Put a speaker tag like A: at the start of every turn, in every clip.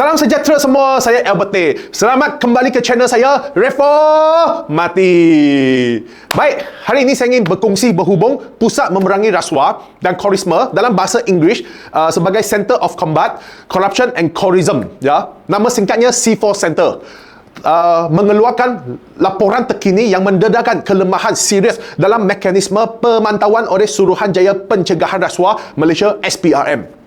A: Salam sejahtera semua, saya Albert Tay. Selamat kembali ke channel saya, Refo Mati. Baik, hari ini saya ingin berkongsi berhubung Pusat Memerangi Rasuah dan Korisma dalam bahasa Inggeris uh, sebagai Center of Combat Corruption and Tourism. Ya, nama singkatnya C4 Center. Uh, mengeluarkan laporan terkini yang mendedahkan kelemahan serius dalam mekanisme pemantauan oleh Suruhanjaya Pencegahan Rasuah Malaysia SPRM.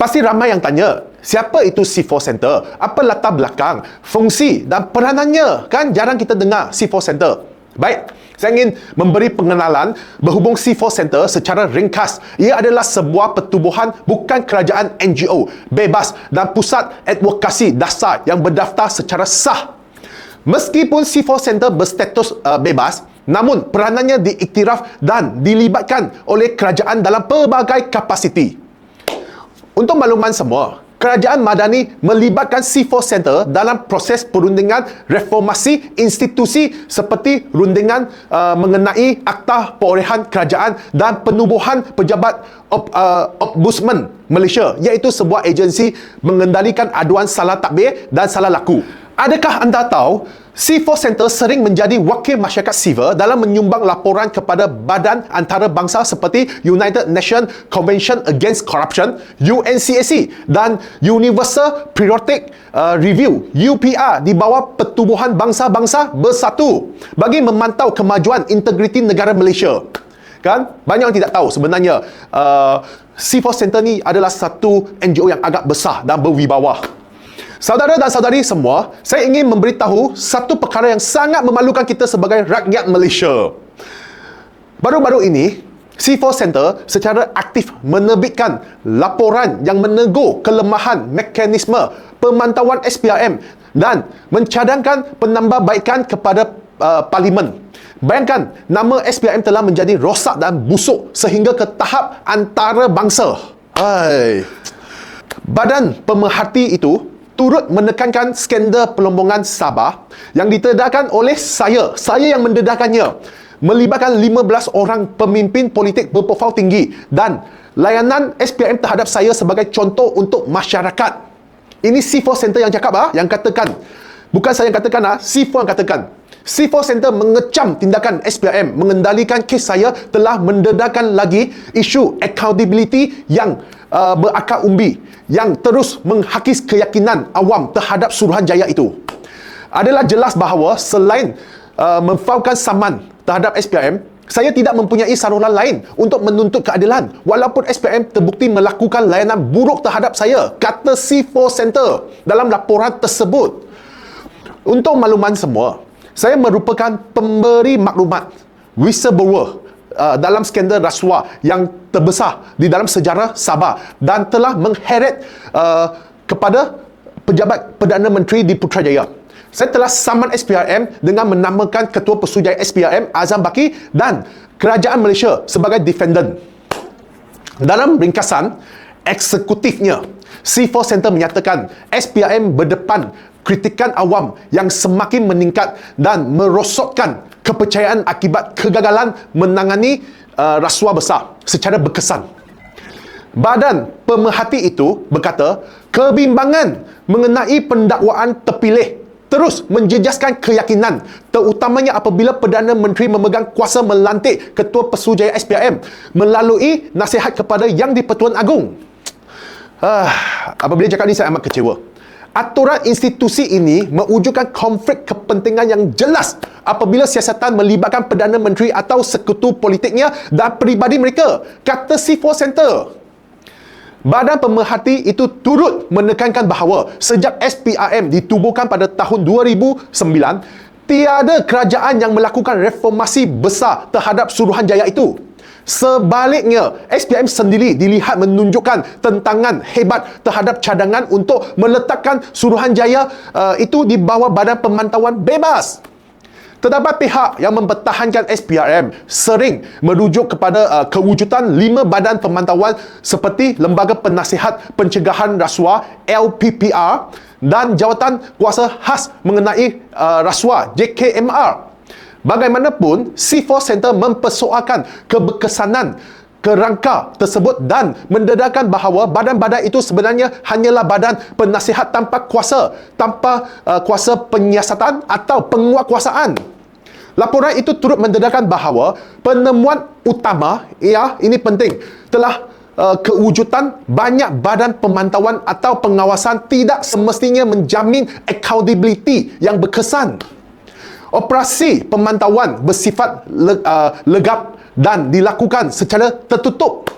A: Pasti ramai yang tanya, siapa itu C4 Center? Apa latar belakang, fungsi dan peranannya? Kan jarang kita dengar C4 Center. Baik, saya ingin memberi pengenalan berhubung C4 Center secara ringkas. Ia adalah sebuah pertubuhan bukan kerajaan NGO, bebas dan pusat advokasi dasar yang berdaftar secara sah. Meskipun C4 Center berstatus uh, bebas, namun peranannya diiktiraf dan dilibatkan oleh kerajaan dalam pelbagai kapasiti. Untuk makluman semua, Kerajaan Madani melibatkan C4 Center dalam proses perundingan reformasi institusi seperti rundingan uh, mengenai Akta Perolehan Kerajaan dan penubuhan pejabat Ob, uh, Ombudsman Malaysia iaitu sebuah agensi mengendalikan aduan salah takbir dan salah laku. Adakah anda tahu C4 Center sering menjadi wakil masyarakat sivil dalam menyumbang laporan kepada badan antarabangsa seperti United Nations Convention Against Corruption UNCAC dan Universal Periodic uh, Review UPR di bawah Pertubuhan Bangsa-Bangsa Bersatu bagi memantau kemajuan integriti negara Malaysia. Kan? Banyak yang tidak tahu sebenarnya uh, C4 Center ni adalah satu NGO yang agak besar dan berwibawa. Saudara dan saudari semua, saya ingin memberitahu satu perkara yang sangat memalukan kita sebagai rakyat Malaysia. Baru-baru ini, C4 Center secara aktif menerbitkan laporan yang menegur kelemahan mekanisme pemantauan SPRM dan mencadangkan penambahbaikan kepada uh, parlimen. Bayangkan, nama SPRM telah menjadi rosak dan busuk sehingga ke tahap antarabangsa. Hai. Badan pemerhati itu turut menekankan skandal pelombongan Sabah yang ditedahkan oleh saya. Saya yang mendedahkannya. Melibatkan 15 orang pemimpin politik berprofil tinggi dan layanan SPM terhadap saya sebagai contoh untuk masyarakat. Ini C4 Center yang cakap ah, yang katakan. Bukan saya yang katakan ah, C4 yang katakan. C4 Center mengecam tindakan SPM mengendalikan kes saya telah mendedahkan lagi isu accountability yang uh, berakar umbi yang terus menghakis keyakinan awam terhadap Suruhanjaya itu. Adalah jelas bahawa selain uh, memfaukan saman terhadap SPM, saya tidak mempunyai saluran lain untuk menuntut keadilan walaupun SPM terbukti melakukan layanan buruk terhadap saya kata C4 Center dalam laporan tersebut. Untuk makluman semua, saya merupakan pemberi maklumat whistleblower uh, dalam skandal rasuah yang terbesar di dalam sejarah Sabah dan telah mengheret uh, kepada pejabat Perdana Menteri di Putrajaya. Saya telah saman SPRM dengan menamakan Ketua Pesujaya SPRM Azam Baki dan Kerajaan Malaysia sebagai defendant. Dalam ringkasan, eksekutifnya, C4 Center menyatakan SPRM berdepan kritikan awam yang semakin meningkat dan merosotkan kepercayaan akibat kegagalan menangani uh, rasuah besar secara berkesan. Badan pemerhati itu berkata, kebimbangan mengenai pendakwaan terpilih terus menjejaskan keyakinan terutamanya apabila Perdana Menteri memegang kuasa melantik Ketua Pesujaya SPRM melalui nasihat kepada Yang di-Pertuan Agong. Ah, apabila cakap ini saya amat kecewa aturan institusi ini mewujudkan konflik kepentingan yang jelas apabila siasatan melibatkan Perdana Menteri atau sekutu politiknya dan peribadi mereka, kata C4 Center. Badan pemerhati itu turut menekankan bahawa sejak SPRM ditubuhkan pada tahun 2009, tiada kerajaan yang melakukan reformasi besar terhadap Suruhanjaya itu. Sebaliknya, SPM sendiri dilihat menunjukkan tentangan hebat terhadap cadangan untuk meletakkan Suruhanjaya uh, itu di bawah badan pemantauan bebas. Terdapat pihak yang mempertahankan SPRM sering merujuk kepada uh, kewujudan lima badan pemantauan seperti Lembaga Penasihat Pencegahan Rasuah LPPR dan Jawatan Kuasa Khas mengenai uh, rasuah JKMR. Bagaimanapun, C4 Center mempersoalkan keberkesanan kerangka tersebut dan mendedahkan bahawa badan-badan itu sebenarnya hanyalah badan penasihat tanpa kuasa, tanpa uh, kuasa penyiasatan atau penguatkuasaan. Laporan itu turut mendedahkan bahawa penemuan utama, ya ini penting, telah uh, kewujudan banyak badan pemantauan atau pengawasan tidak semestinya menjamin accountability yang berkesan. Operasi pemantauan bersifat le, uh, legap dan dilakukan secara tertutup.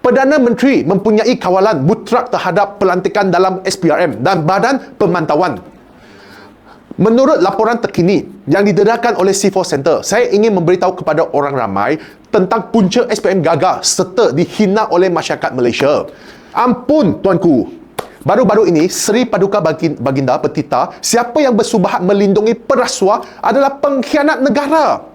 A: Perdana Menteri mempunyai kawalan mutlak terhadap pelantikan dalam SPRM dan Badan Pemantauan. Menurut laporan terkini yang didedahkan oleh C4 Center, saya ingin memberitahu kepada orang ramai tentang punca SPM gagal serta dihina oleh masyarakat Malaysia. Ampun tuanku. Baru-baru ini, Seri Paduka Baginda petita, siapa yang bersubahat melindungi perasua adalah pengkhianat negara.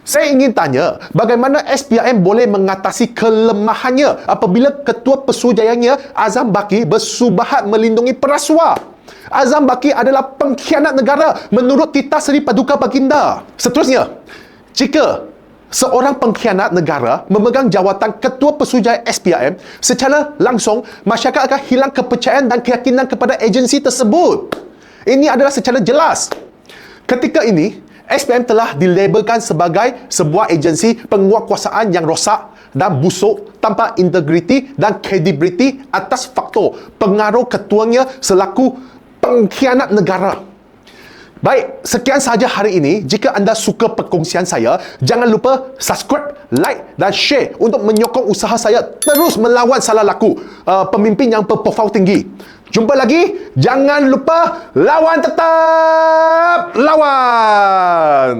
A: Saya ingin tanya, bagaimana SPRM boleh mengatasi kelemahannya apabila Ketua Pesuruhjayanya Azam Baki bersubahat melindungi perasua? Azam Baki adalah pengkhianat negara menurut Tita Seri Paduka Baginda. Seterusnya, jika seorang pengkhianat negara memegang jawatan Ketua Pesuruhjaya SPRM, secara langsung masyarakat akan hilang kepercayaan dan keyakinan kepada agensi tersebut. Ini adalah secara jelas. Ketika ini, SPM telah dilabelkan sebagai sebuah agensi penguatkuasaan yang rosak dan busuk tanpa integriti dan kredibiliti atas faktor pengaruh ketuanya selaku pengkhianat negara. Baik, sekian sahaja hari ini. Jika anda suka perkongsian saya, jangan lupa subscribe, like dan share untuk menyokong usaha saya terus melawan salah laku uh, pemimpin yang berprofil tinggi. Jumpa lagi. Jangan lupa lawan tetap lawan.